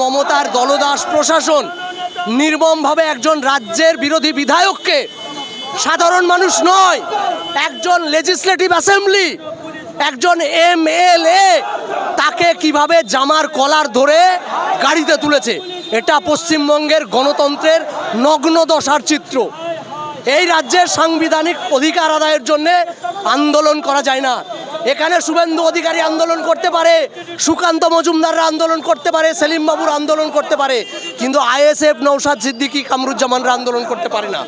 মমতার দলদাস প্রশাসন নির্মমভাবে একজন রাজ্যের বিরোধী বিধায়ককে সাধারণ মানুষ নয়, একজন লেজিসলেটিভ অ্যাসেম্বলি একজন এম এল এ তাকে কীভাবে জামার কলার ধরে গাড়িতে তুলেছে, এটা পশ্চিমবঙ্গের গণতন্ত্রের নগ্ন দশার চিত্র। এই রাজ্যের সাংবিধানিক অধিকার আদায়ের জন্যে আন্দোলন করা যায় না। এখানে শুভেন্দু অধিকারী আন্দোলন করতে পারে, সুকান্ত মজুমদাররা আন্দোলন করতে পারে, সেলিম বাবুর আন্দোলন করতে পারে, কিন্তু আইএসএফ নৌসাদ সিদ্দিকি, কামরুজ্জামানরা আন্দোলন করতে পারে না।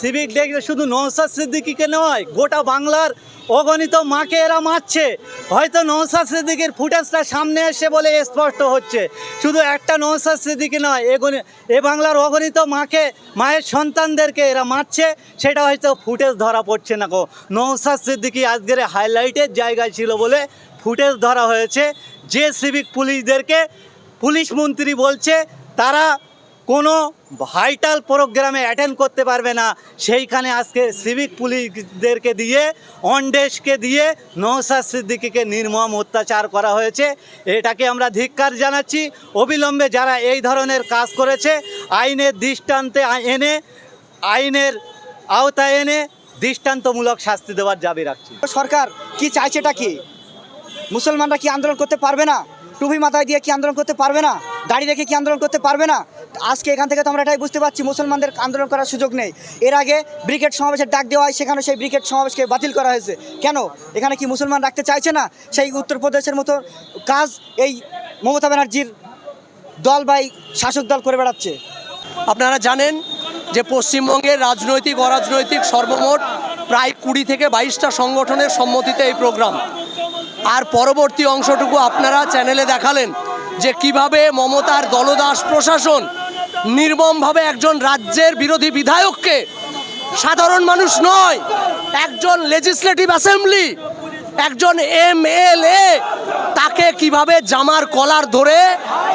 সিভিক ডে শুধু নৌসাদ সিদ্দিকিকে নয়, গোটা বাংলার অগণিত মাকে এরা মারছে। হয়তো নৌসাদ সিদ্দিকির ফুটেজটা সামনে এসে বলে স্পষ্ট হচ্ছে। শুধু একটা নৌসাদ সিদ্দিকি নয় এগণি এ বাংলার অগণিত মাকে, মায়ের সন্তানদেরকে এরা মারছে। সেটা হয়তো ফুটেজ ধরা পড়ছে না গো। নৌসাদ সিদ্দিকি আজকের হাইলাইটের জায়গায় ছিল বলে ফুটেজ ধরা হয়েছে। যে সিভিক পুলিশদেরকে পুলিশ মন্ত্রী বলছে, তারা কোনো ভাইটাল প্রোগ্রামে অ্যাটেন্ড করতে পারবে না। সেইখানে আজকে সিভিক পুলিশদেরকে দিয়ে অনডেসকে দিয়ে নৌসাদ সিদ্দিকিকে নির্মম অত্যাচার করা হয়েছে। এটাকে আমরা ধিক্কার জানাচ্ছি। অবিলম্বে যারা এই ধরনের কাজ করেছে, আইনের দৃষ্টান্তে এনে, আইনের আওতায় এনে দৃষ্টান্তমূলক শাস্তি দেওয়ার দাবি রাখছি। সরকার কি চাইছে এটা কি? মুসলমানরা কি আন্দোলন করতে পারবে না? টুপি মাথায় দিয়ে কি আন্দোলন করতে পারবে না? দাড়ি রেখে কি আন্দোলন করতে পারবে না? আজকে এখান থেকে তো আমরা এটাই বুঝতে পারছি, মুসলমানদের আন্দোলন করার সুযোগ নেই। এর আগে ব্রিগেড সমাবেশের ডাক দেওয়া হয়, সেখানে সেই ব্রিগেড সমাবেশকে বাতিল করা হয়েছে। কেন? এখানে কি মুসলমান রাখতে চাইছে না? সেই উত্তরপ্রদেশের মতো কাজ এই মমতা ব্যানার্জির দল বাই শাসক দল করে বেড়াচ্ছে। আপনারা জানেন যে পশ্চিমবঙ্গের রাজনৈতিক, অরাজনৈতিক সর্বমোট প্রায় কুড়ি থেকে বাইশটা সংগঠনের সম্মতিতে এই প্রোগ্রাম। আর পরবর্তী অংশটুকু আপনারা চ্যানেলে দেখালেন যে কীভাবে মমতার দলদাস প্রশাসন নির্মমভাবে একজন রাজ্যের বিরোধী বিধায়ককে সাধারণ মানুষ নয়, একজন লেজিসলেটিভ অ্যাসেম্বলি একজন এম এল এ তাকে কীভাবে জামার কলার ধরে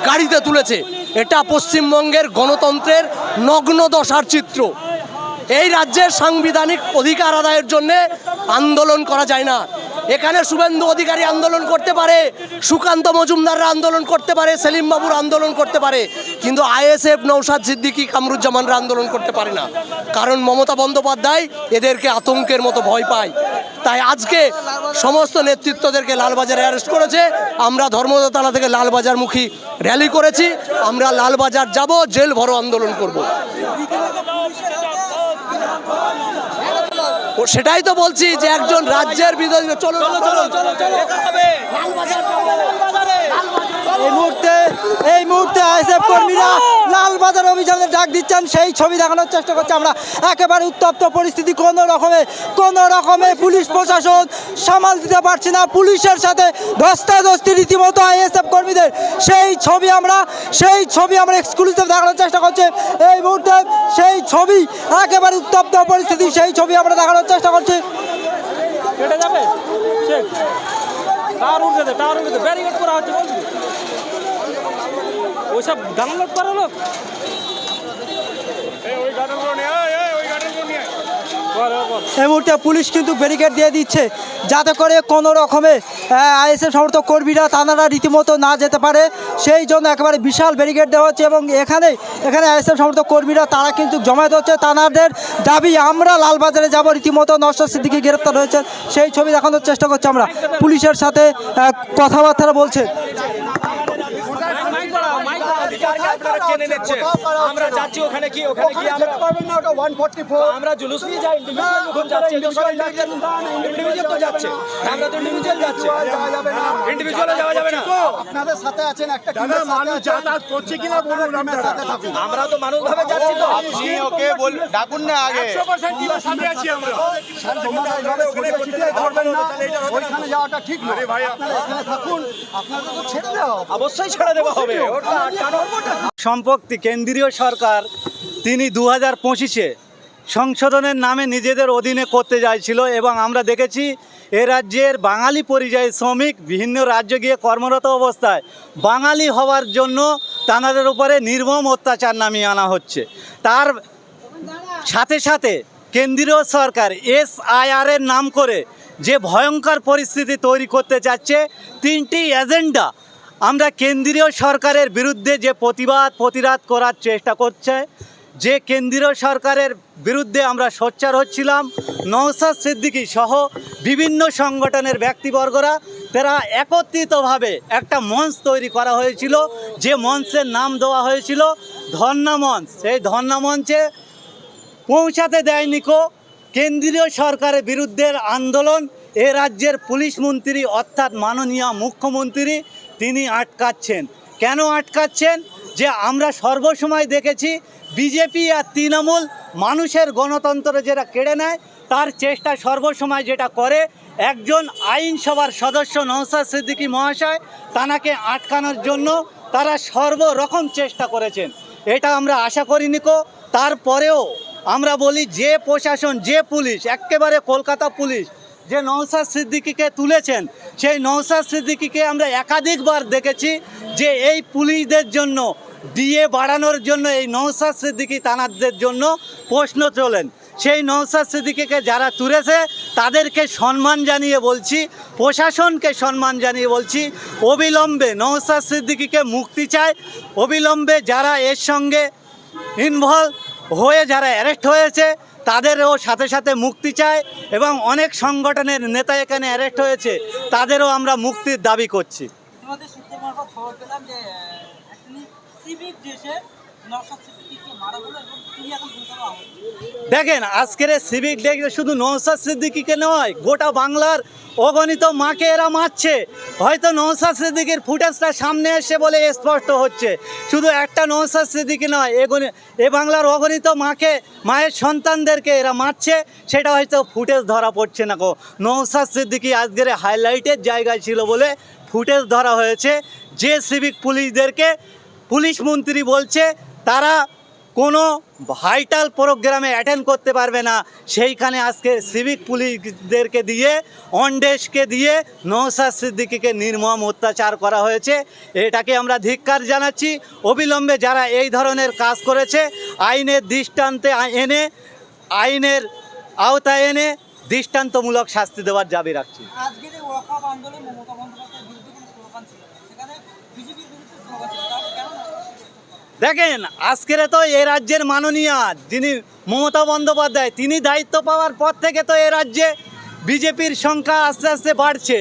গাড়িতে তুলেছে, এটা পশ্চিমবঙ্গের গণতন্ত্রের নগ্ন দশার চিত্র। এই রাজ্যের সাংবিধানিক অধিকার আদায়ের জন্যে আন্দোলন করা যায় না। এখানে শুভেন্দু অধিকারী আন্দোলন করতে পারে, সুকান্ত মজুমদাররা আন্দোলন করতে পারে, সেলিম বাবুর আন্দোলন করতে পারে, কিন্তু আইএসএফ নৌসাদ সিদ্দিকী, কামরুজ্জামানরা আন্দোলন করতে পারে না। কারণ মমতা বন্দ্যোপাধ্যায় এদেরকে আতঙ্কের মতো ভয় পায়। তাই আজকে সমস্ত নেতৃত্বদেরকে লালবাজারে অ্যারেস্ট করেছে। আমরা ধর্মতলা থেকে লালবাজারমুখী র্যালি করেছি। আমরা লালবাজার যাব, জেল ভরো আন্দোলন করব। সেটাই তো বলছি যে একজন রাজ্যের বিরোধী। চলো চলো চলো চলো চলো এই মুহূর্তে এই মুহূর্তে আইএসএফ কর্মীরা লালবাজার অভিযানের ডাক দিচ্ছেন, সেই ছবি দেখানোর চেষ্টা করছি আমরা। একেবারে উত্তপ্ত পরিস্থিতি, কোনো রকমে কোনো রকমে পুলিশ প্রশাসন সামাল দিতে পারছে না। পুলিশের সাথে ধস্তাধস্তি রীতিমতো আইএসএফ কর্মীদের। সেই ছবি আমরা, সেই ছবি আমরা এক্সক্লুসিভ দেখানোর চেষ্টা করছি। এই মুহূর্তে সেই ছবি, একেবারে উত্তপ্ত পরিস্থিতি, সেই ছবি আমরা দেখানোর চেষ্টা করছি। কেটে যাবে? উঠে উঠে ব্যারিকেড করা হচ্ছে ওইসব ডাউনলোড করা লোক। এই মুহূর্তে পুলিশ কিন্তু ব্যারিকেড দিয়ে দিচ্ছে যাতে করে কোনো রকমে আইএসএফ সমর্থক কর্মীরা তানারা রীতিমতো না যেতে পারে। সেই জন্য একেবারে বিশাল ব্যারিকেড দেওয়া হচ্ছে এবং এখানে এখানে আইএসএফ সমর্থক কর্মীরা তারা কিন্তু জমায়েত হচ্ছে। তানাদের দাবি আমরা লালবাজারে যাব রীতিমতো নষ্ট সিদ্দিকি গ্রেপ্তার হয়েছে। সেই ছবি দেখানোর চেষ্টা করছি আমরা। পুলিশের সাথে কথাবার্তা বলছে। বাড়াও। আমরা যাচ্ছি ওখানে কি? ওখানে কি আমরা আমরা জুলুস নিয়ে যাই individual যখন যাচ্ছে individual তো যাচ্ছে। আমরা তো individual যাচ্ছে। যাওয়া যাবে না। আপনাদের সাথে আছেন একটা টিমের মানুষ যাতায়াত করছে কিনা বলুন আমরা সাথে থাকুন। আমরা তো মানুষ ভাবে যাচ্ছি তো। ওকে বল ডাকুন না আগে। তোমরা এইভাবে ছড়িয়ে ছিটিয়ে করবেন না। ওইখানে যাওয়াটা ঠিক নয় আপনারা এখানে থাকুন। আপনাদের তো ছেড়ে দেওয়া অবশ্যই ছেড়ে দেওয়া হবে। ওটা আটকানোর সম্পত্তি কেন্দ্রীয় সরকার, তিনি দু হাজার পঁচিশে সংশোধনের নামে নিজেদের অধীনে করতে চাইছিল এবং আমরা দেখেছি এ রাজ্যের বাঙালি পরিযায়ী শ্রমিক বিভিন্ন রাজ্যে গিয়ে কর্মরত অবস্থায় বাঙালি হওয়ার জন্য তাঁদের উপরে নির্মম অত্যাচার নামিয়ে আনা হচ্ছে। তার সাথে সাথে কেন্দ্রীয় সরকার এসআইআর এর নাম করে যে ভয়ঙ্কর পরিস্থিতি তৈরি করতে চাচ্ছে তিনটি এজেন্ডা আমরা কেন্দ্রীয় সরকারের বিরুদ্ধে যে প্রতিবাদ, প্রতিরাদ করার চেষ্টা করছে, যে কেন্দ্রীয় সরকারের বিরুদ্ধে আমরা সোচ্চার হচ্ছিলাম নওসাদ সিদ্দিকী সহ বিভিন্ন সংগঠনের ব্যক্তিবর্গরা, তারা একত্রিতভাবে একটা মঞ্চ তৈরি করা হয়েছিল, যে মঞ্চের নাম দেওয়া হয়েছিল ধর্ণা মঞ্চ। সেই ধর্ণা মঞ্চে পৌঁছাতে দেয়নি কো, কেন্দ্রীয় সরকারের বিরুদ্ধে আন্দোলন, এ রাজ্যের পুলিশ মন্ত্রী অর্থাৎ মাননীয় মুখ্যমন্ত্রী তিনি আটকাচ্ছেন। কেন আটকাচ্ছেন? যে আমরা সর্বসময় দেখেছি বিজেপি আর তৃণমূল মানুষের গণতন্ত্র যেটা কেড়ে নেয়, তার চেষ্টা সর্বসময় যেটা করে, একজন আইনসভার সদস্য নওসাদ সিদ্দিকী মহাশয় তানাকে আটকানোর জন্য তারা সর্বরকম চেষ্টা করেছেন। এটা আমরা আশা করিনি কো। তারপরেও আমরা বলি যে প্রশাসন, যে পুলিশ একেবারে কলকাতা পুলিশ যে নৌসাদ সিদ্দিকিকে তুলেছেন, সেই নৌসাদ সিদ্দিকিকে আমরা একাধিকবার দেখেছি যে এই পুলিশদের জন্য, ডিএ বাড়ানোর জন্য, এই নৌসাদ সিদ্দিকি তানাদের জন্য প্রশ্ন তোলেন। সেই নৌসাদ সিদ্দিকিকে যারা তুলেছে, তাদেরকে সম্মান জানিয়ে বলছি, প্রশাসনকে সম্মান জানিয়ে বলছি, অবিলম্বে নৌসাদ সিদ্দিকিকে মুক্তি চায় অবিলম্বে যারা এর সঙ্গে ইনভলভ হয়ে যারা অ্যারেস্ট হয়েছে, তাদেরও সাথে সাথে মুক্তি চায় এবং অনেক সংগঠনের নেতা এখানে অ্যারেস্ট হয়েছে, তাদেরও আমরা মুক্তির দাবি করছি। খবর পেলাম যে দেখেন, আজকের সিভিক ডে শুধু নৌসাদ সিদ্দিকিকে নয়, গোটা বাংলার অগণিত মাকে এরা মারছে। হয়তো নৌসাদ সিদ্দিকির ফুটেজটা সামনে এসে বলে স্পষ্ট হচ্ছে। শুধু একটা নৌসাদ সিদ্দিকি নয় এগণি এ বাংলার অগণিত মাকে, মায়ের সন্তানদেরকে এরা মারছে। সেটা হয়তো ফুটেজ ধরা পড়ছে না গো। নৌসাদ সিদ্দিকি আজকের হাইলাইটের জায়গায় ছিল বলে ফুটেজ ধরা হয়েছে। যে সিভিক পুলিশদেরকে পুলিশ মন্ত্রী বলছে, তারা কোনো ভাইটাল প্রোগ্রামে অ্যাটেন্ড করতে পারবে না। সেইখানে আজকে সিভিক পুলিশদেরকে দিয়ে অনডেসকে দিয়ে নৌসাদ সিদ্দিকিকে নির্মম অত্যাচার করা হয়েছে। এটাকে আমরা ধিক্কার জানাচ্ছি। অবিলম্বে যারা এই ধরনের কাজ করেছে, আইনের দৃষ্টান্তে এনে, আইনের আওতায় এনে দৃষ্টান্তমূলক শাস্তি দেওয়ার দাবি রাখছি। দেখেন, আজকের তো এ রাজ্যের মাননীয়া যিনি মমতা বন্দ্যোপাধ্যায়, তিনি দায়িত্ব পাওয়ার পর থেকে তো এ রাজ্যে বিজেপির সংখ্যা আস্তে আস্তে বাড়ছে।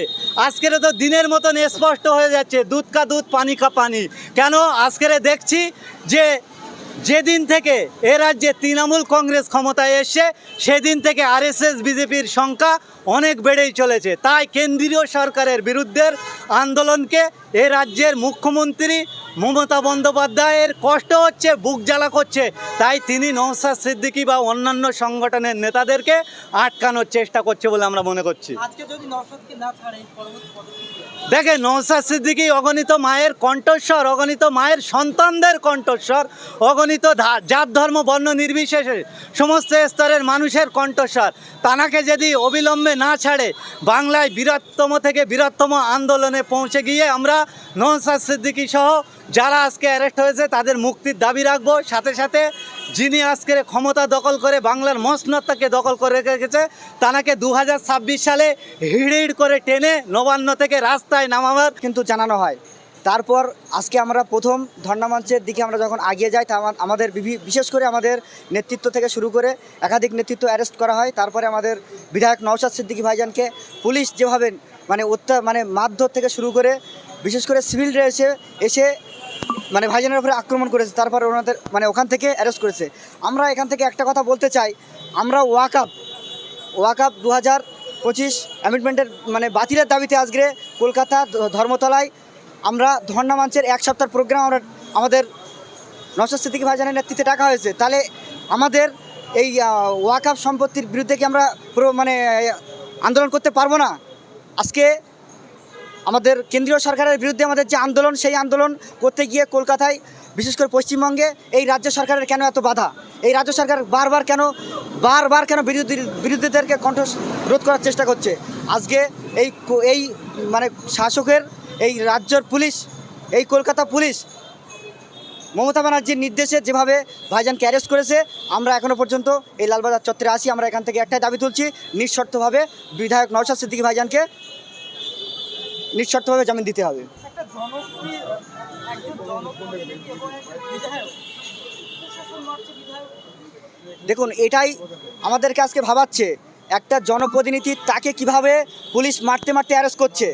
আজকের তো দিনের মতন স্পষ্ট হয়ে যাচ্ছে, দুধ কা দুধ, পানি কা পানি। কেন? আজকের দেখছি যে যেদিন থেকে এ রাজ্যে তৃণমূল কংগ্রেস ক্ষমতায় এসছে, সেদিন থেকে আরএসএস, বিজেপির সংখ্যা অনেক বেড়েই চলেছে। তাই কেন্দ্রীয় সরকারের বিরুদ্ধে আন্দোলনকে এ রাজ্যের মুখ্যমন্ত্রী মমতা বন্দ্যোপাধ্যায়ের কষ্ট হচ্ছে বুক জ্বালা করছে। তাই তিনি নৌসাদ সিদ্দিকী বা অন্যান্য সংগঠনের নেতাদেরকে আটকানোর চেষ্টা করছে বলে আমরা মনে করছি? দেখে নৌসাদ সিদ্দিকী অগণিত মায়ের কণ্ঠস্বর অগণিত মায়ের সন্তানদের কণ্ঠস্বর অগণিত জাত ধর্ম বর্ণ নির্বিশেষে সমস্ত স্তরের মানুষের কণ্ঠস্বর। তানাকে যদি অবিলম্বে না ছাড়ে বাংলায় বীরত্তম থেকে বীরত্তম আন্দোলনে পৌঁছে গিয়ে আমরা নৌসাদ সিদ্দিকী সহ যারা আজকে অ্যারেস্ট হয়েছে, তাদের মুক্তির দাবি রাখব। সাথে সাথে যিনি আজকের ক্ষমতা দখল করে বাংলার মসনদটাকে দখল করে রেখেছে, তানাকে দু হাজার ছাব্বিশ সালে হিড় করে টেনে নবান্ন থেকে রাস্তায় নামাবার কিন্তু জানানো হয়। তারপর আজকে আমরা প্রথম ধর্ণামঞ্চের দিকে আমরা যখন আগিয়ে যাই, তা আমাদের বিশেষ করে আমাদের নেতৃত্ব থেকে শুরু করে একাধিক নেতৃত্ব অ্যারেস্ট করা হয়। তারপরে আমাদের বিধায়ক নওশাদ সিদ্দিকী ভাইজানকে পুলিশ যেভাবে মানে অত্যা মানে মারধর থেকে শুরু করে, বিশেষ করে সিভিল ড্রেসে এসে মানে ভাইজানের উপরে আক্রমণ করেছে, তারপর ওনাদের মানে ওখান থেকে অ্যারেস্ট করেছে। আমরা এখান থেকে একটা কথা বলতে চাই, আমরা ওয়াকআপ ওয়াকআপ দু হাজার পঁচিশ অ্যামেন্ডমেন্টের মানে বাতিলের দাবিতে আজকে কলকাতা ধর্মতলায় আমরা ধর্ণা মঞ্চের এক সপ্তাহ প্রোগ্রাম আমরা, আমাদের নশো সিদ্দিকী ভাইজানের নেতৃত্বে ডাকা হয়েছে। তাহলে আমাদের এই ওয়াকআপ সম্পত্তির বিরুদ্ধে কি আমরা পুরো মানে আন্দোলন করতে পারব না? আজকে আমাদের কেন্দ্রীয় সরকারের বিরুদ্ধে আমাদের যে আন্দোলন, সেই আন্দোলন করতে গিয়ে কলকাতায়, বিশেষ করে পশ্চিমবঙ্গে, এই রাজ্য সরকারের কেন এত বাধা? এই রাজ্য সরকার বারবার কেন বারবার কেন বিরোধী, বিরোধীদেরকে কণ্ঠ রোধ করার চেষ্টা করছে? আজকে এই এই মানে শাসকের, এই রাজ্যর পুলিশ, এই কলকাতা পুলিশ, মমতা ব্যানার্জির নির্দেশে যেভাবে ভাইজানকে অ্যারেস্ট করেছে, আমরা এখনও পর্যন্ত এই লালবাজার চত্বরে আসি আমরা এখান থেকে একটাই দাবি তুলছি, নিঃশর্তভাবে বিধায়ক নওশাদ সিদ্দিকী ভাইজানকে নিঃশর্তভাবে জামিন দিতে হবে। দেখুন এটাই আমাদেরকে আজকে ভাবাচ্ছে একটা জনপ্রতিনিধি তাকে কীভাবে পুলিশ মারতে মারতে অ্যারেস্ট করছে।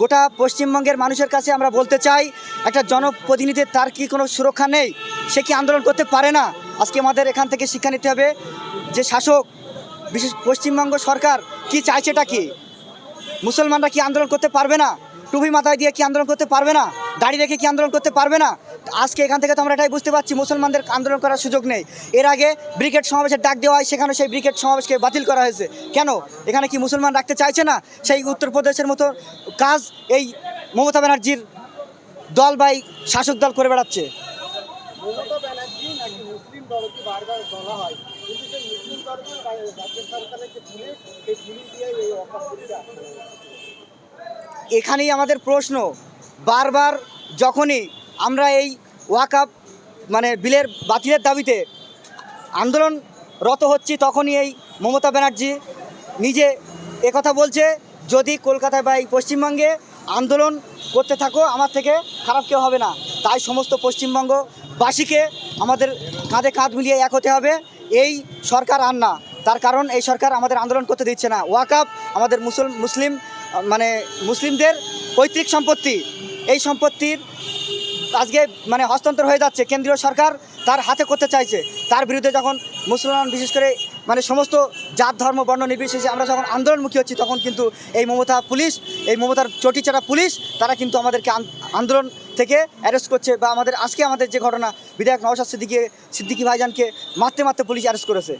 গোটা পশ্চিমবঙ্গের মানুষের কাছে আমরা বলতে চাই একটা জনপ্রতিনিধির তার কি কোনো সুরক্ষা নেই সে কি আন্দোলন করতে পারে না? আজকে আমাদের এখান থেকে শিক্ষা নিতে হবে যে শাসক বিশেষ পশ্চিমবঙ্গ সরকার কি চাইছে এটা কি? মুসলমানরা কি আন্দোলন করতে পারবে না? টুপি মাথায় দিয়ে কি আন্দোলন করতে পারবে না? দাড়ি রেখে কি আন্দোলন করতে পারবে না? আজকে এখান থেকে তো আমরা এটাই বুঝতে পারছি, মুসলমানদের আন্দোলন করার সুযোগ নেই। এর আগে ব্রিগেড সমাবেশের ডাক দেওয়া হয় সেখানে সেই ব্রিগেড সমাবেশকে বাতিল করা হয়েছে। কেন? এখানে কি মুসলমান রাখতে চাইছে না? সেই উত্তরপ্রদেশের মতো কাজ এই মমতা ব্যানার্জির দল বাই শাসক দল করে বেড়াচ্ছে। মমতা ব্যানার্জি নাকি মুসলিম দলকে বারবার বলা হয়। এখানেই আমাদের প্রশ্ন, বারবার যখনই আমরা এই ওয়াকাপ মানে বিলের বাতিলের দাবিতে আন্দোলনরত হচ্ছি, তখনই এই মমতা ব্যানার্জি নিজে একথা বলছে, যদি কলকাতায় বা এই পশ্চিমবঙ্গে আন্দোলন করতে থাকো, আমার থেকে খারাপ কেউ হবে না। তাই সমস্ত পশ্চিমবঙ্গবাসীকে আমাদের কাঁধে কাঁধ মিলিয়ে এক হতে হবে। এই সরকার আর না। তার কারণ এই সরকার আমাদের আন্দোলন করতে দিচ্ছে না। ওয়াকাপ আমাদের মুসল, মুসলিম মানে মুসলিমদের পৈতৃক সম্পত্তি। এই সম্পত্তির আজকে মানে হস্তান্তর হয়ে যাচ্ছে। কেন্দ্রীয় সরকার তার হাতে করতে চাইছে। তার বিরুদ্ধে যখন মুসলমান, বিশেষ করে মানে সমস্ত জাত, ধর্ম, বর্ণ নির্বিশেষে আমরা যখন আন্দোলনমুখী হচ্ছি, তখন কিন্তু এই মমতা পুলিশ, এই মমতার চটিচাটা পুলিশ, তারা কিন্তু আমাদেরকে আন- আন্দোলন থেকে অ্যারেস্ট করছে বা আমাদের, আজকে আমাদের যে ঘটনা, বিধায়ক নওশাদ সিদ্দিকি সিদ্দিকি ভাইজানকে মারতে মারতে পুলিশ অ্যারেস্ট করেছে।